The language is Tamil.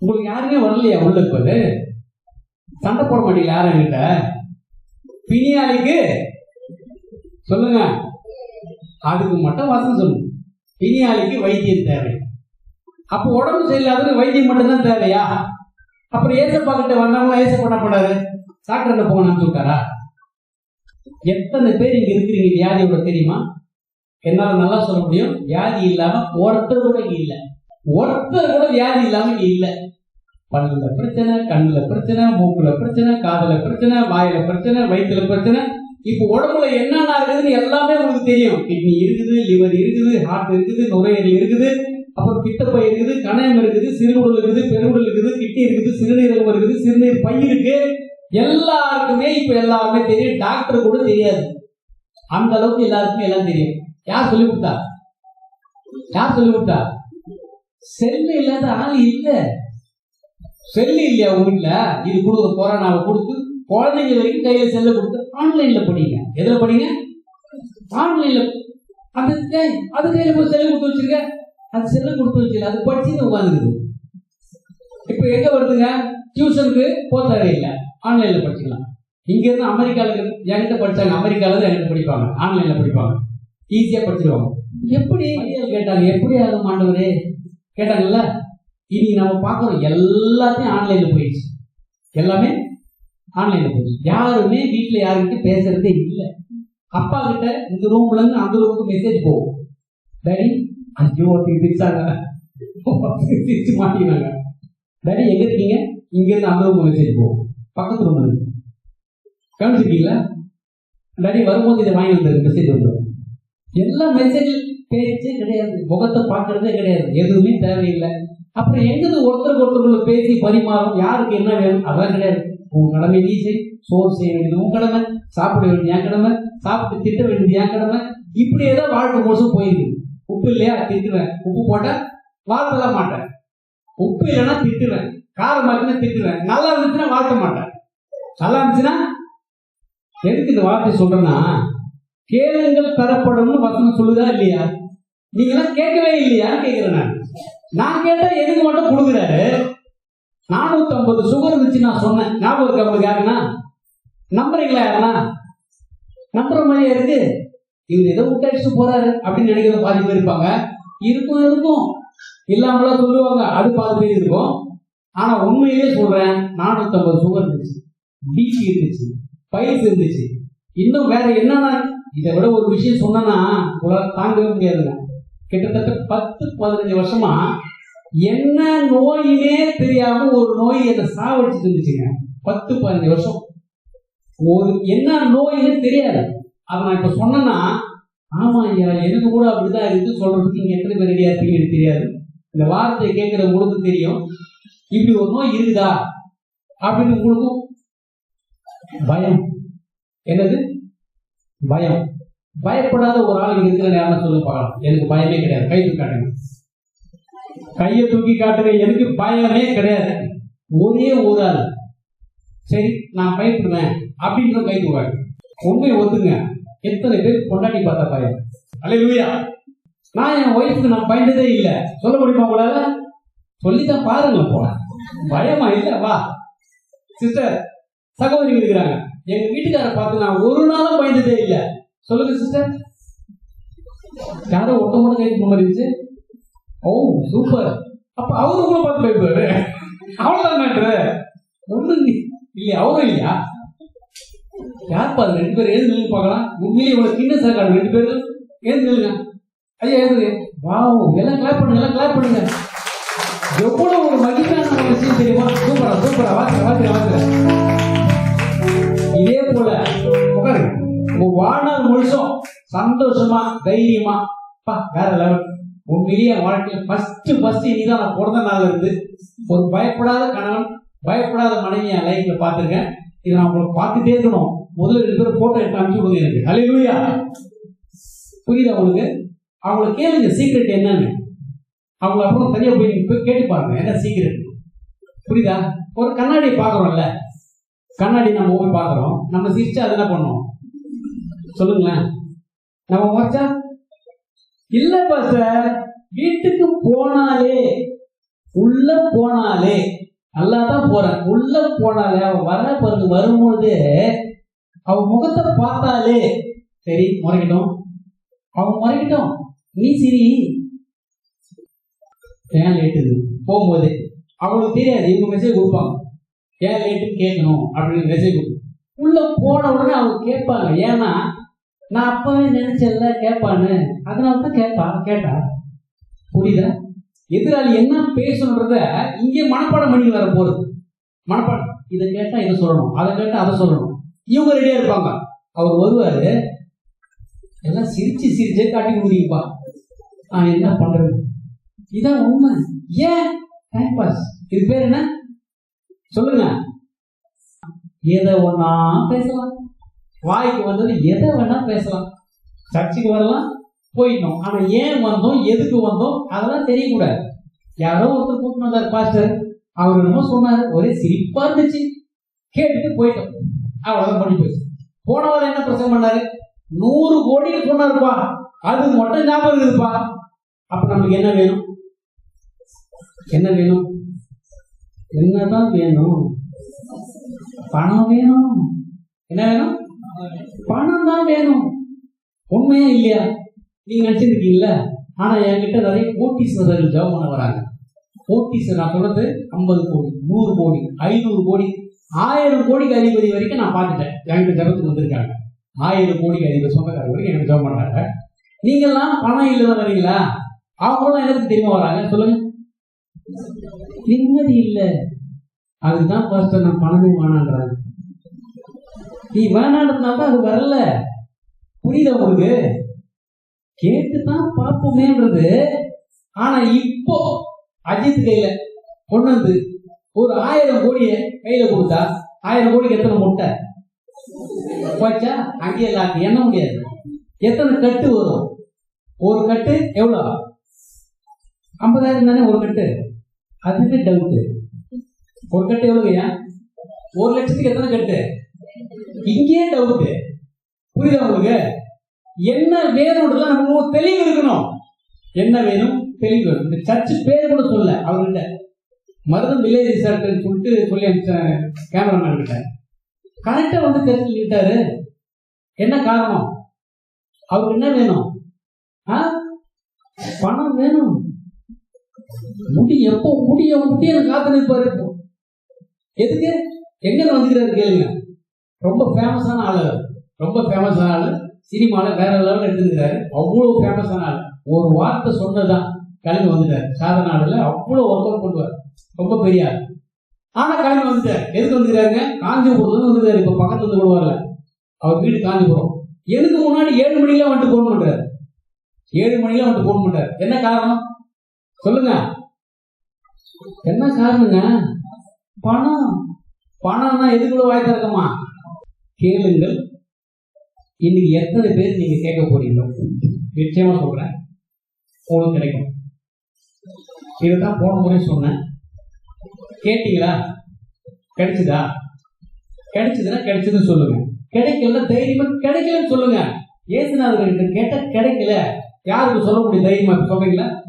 உங்களுக்கு யாருமே வரலையா உள்ள இருப்பது சண்டை போட மாட்டீங்க யாரும் கிட்ட பிணியாளிக்கு சொல்லுங்க. அதுக்கு மட்டும் வசனம் சொல்லுங்க பிணியாளிக்கு வைத்தியம் தேவை. அப்போ உடம்பு சரியில்லாதவங்க வைத்தியம் மட்டும்தான் தேவையா? அப்புறம் ஏசப்பா கிட்ட வந்தவங்க ஏச பண்ணப்படாது டாக்டர்ல போகணும்னு நான் சொல்லிட்டாரா எத்தனை பேர் இங்க இருக்கிறீங்க? வியாதியோட தெரியுமா? என்னால நல்லா சொல்ல முடியும். வியாதி இல்லாம ஒருத்தர் கூட இல்லை. ஒருத்தர் கூட வியாதி இல்லாம இல்லை. இல்ல பல்லுல பிரச்சனை கண்ணுல பிரச்சனை மூக்குல பிரச்சனை காதல பிரச்சனை வாயில பிரச்சனை வயிற்றுல பிரச்சனை. இப்போ உடம்புல என்னென்ன இருக்குதுன்னு எல்லாமே உங்களுக்கு தெரியும். கிட்னி இருக்குது லிவர் இருக்குது ஹார்ட் இருக்குது நுரையீரல் இருக்குது. அப்புறம் பித்தப்பை இருக்குது கணையம் இருக்குது சிறுகுடல் இருக்குது பெருகுடல் இருக்குது கிட்னி இருக்குது சிறுநீரகம் இருக்குது சிறுநீர் பை இருக்கு. எல்லாருக்குமே இப்போ எல்லாருமே தெரியும். டாக்டர் கூட தெரியாது. அந்த அளவுக்கு எல்லாருக்குமே எல்லாம் தெரியும். யார் சொல்லி கொடுத்தா? யார் சொல்லி கொடுத்தா? செல்லு இல்லாத ஆள் இல்ல. செல்லு இல்லையா உங்க இது கொடுக்க கொரோனாவை கொடுத்து குழந்தைங்க வரைக்கும் கையில செல்ல கொடுத்து ஆன்லைன்ல படிங்க. எதுல படிங்க? ஆன்லைன்ல. அந்த ஏய், அது கையில போய் செல்லு கொடுத்து வச்சிருக்க. அது செல்ல கொடுத்து வச்சிருக்க அது படிச்சு உட்காந்துருக்குது இப்ப எங்க வருதுங்க? டியூஷனுக்கு போக தேவையில்லை. ஆன்லைன்ல படிச்சுக்கலாம். இங்க இருந்து அமெரிக்கால என்கிட்ட படிச்சாங்க அமெரிக்கால இருந்து என்கிட்ட படிப்பாங்க. ஆன்லைன்ல படிப்பாங்க. ஈஸியா படிச்சிருவாங்க. எப்படி கேட்டாங்க? எப்படி ஆகும் ஆண்டவரே? கேட்டாங்கல்ல? இனி நம்ம பார்க்குறோம் எல்லாத்தையும் ஆன்லைனில் போயிடுச்சு. எல்லாமே ஆன்லைனில் போயிடுச்சு. யாருமே வீட்டில் யாருக்கிட்ட பேசுறதே இல்லை. அப்பா கிட்ட இந்த ரூம்ல இருந்து அந்த ரூமுக்கு மெசேஜ் போகும் டேடி ஐயோ ஒருத்தர் பிரிச்சாங்க பிரிச்சு மாட்டினாங்க. டேடி எங்க இருக்கீங்க? இங்க இருந்து அந்த ரூம் மெசேஜ் போகும் பக்கத்து ரூம் இருக்கு கவனிச்சிருக்கீங்களா? டேடி வரும்போது இதை வாங்கி வந்தது மெசேஜ் வந்துடும். எல்லா மெசேஜ் பேச்சே கிடையாது. முகத்தை பார்க்கறதே கிடையாது. எதுவுமே தேவையில்லை. அப்புறம் எங்கது ஒருத்தருக்கு ஒருத்தருக்குள்ள பேசி பரிமாறும் யாருக்கு என்ன வேணும் அதான் கிடையாது. உன் கடமை நீ செய். சோறு செய்ய வேண்டியது உன் கடமை. சாப்பிட வேண்டியது என் கடமை. சாப்பிட்டு திட்ட வேண்டியது என் கடமை. இப்படியே தான் வாழ்க்கை முழுசும் போயிருக்கு. உப்பு இல்லையா? திட்டுவேன். உப்பு போட்டா வாழ்த்தலாம் மாட்டேன். உப்பு இல்லைன்னா திட்டுவேன். காரமா இருக்குன்னா திட்டுவேன். நல்லா இருந்துச்சுன்னா வாழ்த்த மாட்டேன். நல்லா இருந்துச்சுன்னா எதுக்கு இந்த வார்த்தை சொல்றேன்னா கேளுங்கள் தரப்படும்னு வசனம் சொல்லுதா இல்லையா? நீங்க எல்லாம் கேட்கவே இல்லையான்னு கேட்கிறேன் நான்? நான் கேட்டா எதுக்கு மட்டும் கொடுக்குறாரு? நானூத்தி ஐம்பது சுகர் இருந்துச்சு நான் சொன்னேன். ஞாபகம் இருக்கு உங்களுக்கு யாருன்னா நம்புறீங்களா யாருன்னா? நம்புற மாதிரியா இருக்கு. இவர் ஏதோ விட்டாச்சு போறாரு அப்படின்னு நினைக்கிற பாதி பேர் இருப்பாங்க. இருக்கும் இருக்கும். இல்லாமலாம் சொல்லுவாங்க. அது பாதி பேர் இருக்கும். ஆனா உண்மையிலேயே சொல்றேன் நானூத்தி ஐம்பது சுகர் இருந்துச்சு பிபி இருந்துச்சு. பயிர் இருந்துச்சு. இன்னும் வேற என்னன்னா இதை விட ஒரு விஷயம் சொன்னா உங்களால் தாங்கவே முடியாதுங்க. கிட்டத்தட்ட பத்து பதினஞ்சு வருஷமா என்ன நோயினே தெரியாம ஒரு நோய் என்னை சாவடிச்சு இருந்துச்சுங்க. பத்து பதினஞ்சு வருஷம். ஒரு என்ன நோயின்னு தெரியாது. அதை நான் இப்ப சொன்னேன்னா ஆமா ஐயா எனக்கு கூட அப்படிதான் இருக்கு. சொல்றதுக்கு நீங்க எத்தனை பேர் ரெடியா இருப்பீங்கன்னு எனக்கு தெரியாது. இந்த வார்த்தையை கேட்கிற உங்களுக்கு தெரியும். இப்படி ஒரு நோய் இருக்குதா? அப்படின்னு உங்களுக்கும் பயம். என்னது? பயம். பயப்படாத ஒரு ஆள் இருக்கிற நேரம் சொல்லி பார்க்கலாம். எனக்கு பயமே கிடையாது. கை தூக்கி காட்டுங்க. கையை தூக்கி காட்டுங்க. எனக்கு பயமே கிடையாது. ஒரே ஒரு ஆள். சரி நான் பயப்படுவேன். அப்படின்ற கை தூக்காடு உண்மையை ஒத்துங்க. எத்தனை பேர் பொண்டாட்டி பார்த்தா பயம் அல்லையா நான் என் ஒய்ஃபுக்கு நான் பயந்ததே இல்லை. சொல்ல முடியுமா உங்களால? சொல்லித்தான் பாருங்க போல. பயமா இல்ல? வா. சிஸ்டர் சகோதரி இருக்கிறாங்க. எங்க வீட்டுக்கார பார்த்து நான் ஒரு நாளும் பயந்ததே இல்லை. சொல்லுங்க சிஸ்டர் யாரோ ஒருத்த மட்டும் கை மாதிரி ஓ சூப்பர் அப்ப அவரு கூட பார்த்து பயப்படுவாரு அவ்வளவுதான் மேட்ரு ஒண்ணு இல்லையா? அவரும் இல்லையா? யார் பாரு ரெண்டு பேரும் எழுந்து நின்று பார்க்கலாம். உண்மையிலே இவ்வளவு சின்ன சார் ரெண்டு பேரும் எழுந்து நில்லுங்க? ஐயா எழுந்து வாவ் எல்லாம் கிளாப் பண்ணுங்க எல்லாம் கிளாப் பண்ணுங்க. எவ்வளவு ஒரு மகிழ்ச்சியான விஷயம் தெரியுமா? சூப்பரா சூப்பரா வாங்க வாங்க வாங்க இதே போல உட்காருங்க வாழ்நாள் முழுசும் சந்தோஷமா தைரியமா பா வேற லெவல் உண்மையிலேயே என் வாழ்க்கையில ஃபர்ஸ்ட் ஃபர்ஸ்ட் இனிதான் நான் பிறந்த நாள் இருந்து ஒரு பயப்படாத கணவன் பயப்படாத மனைவி என் லைஃப்ல பார்த்திருக்கேன். இதை நான் உங்களை பார்த்துட்டே இருக்கணும். முதல்ல ரெண்டு பேரும் போட்டோ எடுத்து அனுப்பிச்சு கொடுங்க எனக்கு. அலையிலுயா புரியுதா அவங்களுக்கு அவங்கள கேளுங்க சீக்ரெட் என்னன்னு. அவங்கள அப்புறம் தனியா போய் போய் கேட்டு பாருங்க என்ன சீக்ரெட் புரியுதா? ஒரு கண்ணாடி பாக்குறோம்ல கண்ணாடி நம்ம போய் பாக்குறோம் நம்ம சிரிச்சா அது என்ன பண்ணுவோம் சொல்லுங்களேன். நம்ம மோச்சா இல்லப்பா சார் வீட்டுக்கு போனாலே உள்ள போனாலே நல்லா தான் போறேன். உள்ள போனாலே அவன் வர பிறகு வரும்போது அவன் முகத்தை பார்த்தாலே சரி முறைக்கிட்டோம். அவன் முறைக்கிட்டோம். நீ சரி. ஏன் லேட்டு போகும்போது. அவங்களுக்கு தெரியாது. இவங்க மெசேஜ் கொடுப்பாங்க. ஏன் லேட்டுன்னு கேட்கணும் அப்படின்னு மெசேஜ் கொடுப்பாங்க உள்ள போன உடனே அவங்க கேட்பாங்க. ஏன்னா நான் அப்பவே நினைச்சேன்ல கேட்பான்னு. அதனால தான் கேட்பா கேட்டா. புரியுதா? எதிராளி என்ன பேசணுன்றத இங்கே மனப்பாடம் பண்ணி வர போறது. மனப்பாடம். இதை கேட்டா இதை சொல்லணும். அதை கேட்டா அதை சொல்லணும். இவங்க ரெடியா இருப்பாங்க. அவர் வருவாரு. எல்லாம் சிரிச்சு சிரிச்சே காட்டி கொடுத்தீங்கப்பா நான் என்ன பண்றது? இதான் உண்மை. ஏன்? டைம் பாஸ் இது பேர் என்ன? சொல்லுங்க. எதை ஒன்னா பேசலாம். வாய்க்கு வந்தது எதை வேணா பேசலாம். சர்ச்சுக்கு வரலாம் போயிட்டோம் ஆனா ஏன் வந்தோம் எதுக்கு வந்தோம் அதெல்லாம் தெரியக்கூடாது. யாரோ ஒருத்தர் கூப்பிட்டு வந்தார் பாஸ்டர் அவர் என்னமோ சொன்னார் ஒரே சிரிப்பா இருந்துச்சு. கேட்டுட்டு போயிட்டோம். அவ்வளவுதான் பண்ணி போச்சு. போன வாரம் என்ன பிரச்சனை பண்ணாரு? நூறு கோடிக்கு சொன்னாருப்பா அது மட்டும் ஞாபகம் இருக்குதுப்பா அப்ப நமக்கு என்ன வேணும்? என்ன வேணும்? என்னதான் வேணும்? பணம் வேணும். என்ன வேணும்? பணம் தான் வேணும். உண்மையா இல்லையா? நீங்க நினைச்சிருக்கீங்கல்ல ஆனா என்கிட்ட நிறைய கோட்டீஸ்வரர்கள் ஜெபம் பண்ண வராங்க. கோட்டீஸ்வரர் நான் சொல்றது ஐம்பது கோடி நூறு கோடி ஐநூறு கோடி ஆயிரம் கோடிக்கு அதிபதி வரைக்கும் நான் பார்த்துட்டேன். என்கிட்ட ஜபத்துக்கு வந்திருக்காங்க. ஆயிரம் கோடிக்கு அதிபதி சொந்தக்காரர் வரைக்கும் எனக்கு ஜெபம் பண்றாங்க. நீங்கெல்லாம் பணம் இல்லைன்னு வரீங்களா? அவங்களும் எனக்கு தெரியுமா வராங்க? சொல்லுங்க. நிம்மதி இல்லை. அதுதான் பாஸ்டர் நான் பணமே வேணான்றாங்க நீ வேணான்றதுனால தான் அது வரல. புரியுதா உங்களுக்கு? கேட்டு தான் பார்ப்போமேன்றது. ஆனா இப்போ அஜித் கையில கொண்டு வந்து ஒரு ஆயிரம் கோடிய கையில கொடுத்தா ஆயிரம் கோடிக்கு எத்தனை முட்டை? போச்சா? அங்கேயே லாக்கு எண்ண முடியாது. எத்தனை கட்டு வரும்? ஒரு கட்டு எவ்வளோ? ஐம்பதாயிரம் தானே ஒரு கட்டு? அதுக்கு டவுட்டு ஒரு கட்டு எவ்வளோங்கய்யா? ஒரு லட்சத்துக்கு எத்தனை கட்டு? இங்கேயே டவுட்டு புரியுதா உங்களுக்கு? என்ன வேணும்ன்றதுல நமக்கு தெளிவு இருக்கணும். என்ன வேணும்? தெளிவு வேணும். இந்த சர்ச் பேர் கூட சொல்ல அவர்கிட்ட மருதம் வில்லேஜ் ரிசார்ட்னு சொல்லிட்டு சொல்லி அனுப்பிச்சேன் கேமராமேன் கிட்ட. கரெக்டாக வந்து பேச சொல்லிட்டாரு. என்ன காரணம்? அவருக்கு என்ன வேணும்? ஆ? பணம் வேணும். முடி எப்போ முடிய முடிய காத்து நிற்பாரு. இப்போ. எதுக்கு? எங்க வந்துக்கிறாரு கேளுங்க. ரொம்ப ஃபேமஸான ஆள். ரொம்ப ஃபேமஸான ஆள். சினிமாவில் வேற லெவலில் எடுத்துருக்கிறாரு. அவ்வளோ ஃபேமஸான ஆள். ஒரு வார்த்தை சொன்னதான் கிளம்பி வந்துட்டார். சாதன ஆளில் அவ்வளோ ஒர்க் அவுட் பண்ணுவார். ரொம்ப பெரிய ஆள். ஆனால் கிளம்பி வந்துட்டார். எதுக்கு வந்துக்கிறாருங்க? காஞ்சிபுரத்துல வந்துருக்காரு இப்போ பக்கத்துல இருந்து கூட வரல அவர் வீடு காஞ்சிபுரம். எதுக்கு முன்னாடி ஏழு மணிக்கெல்லாம் வந்துட்டு ஃபோன் பண்ணுறாரு ஏழு மணிக்கெல்லாம் வந்துட்டு ஃபோன் பண்ணுறாரு என்ன காரணம்? சொல்லுங்க. என்ன காரணங்க? பணம். பணம்னா எதுக்குள்ள வாய்ப்பு திறக்கமா? கேளுங்கள். இன்னைக்கு எத்தனை பேர் நீங்க கேட்க போறீங்களோ? நிச்சயமா சொல்றேன். உங்களுக்கு கிடைக்கும். இதுதான் போன முறை சொன்னேன். கேட்டீங்களா? கிடைச்சதா? கிடைச்சதுன்னா கிடைச்சதுன்னு சொல்லுங்க. கிடைக்கல தைரியமா கிடைக்கலன்னு சொல்லுங்க. ஏசுநாதர் கேட்டா கிடைக்கல. யாருக்கு சொல்ல முடியும் தைரியமா? சொல்றீங்களா?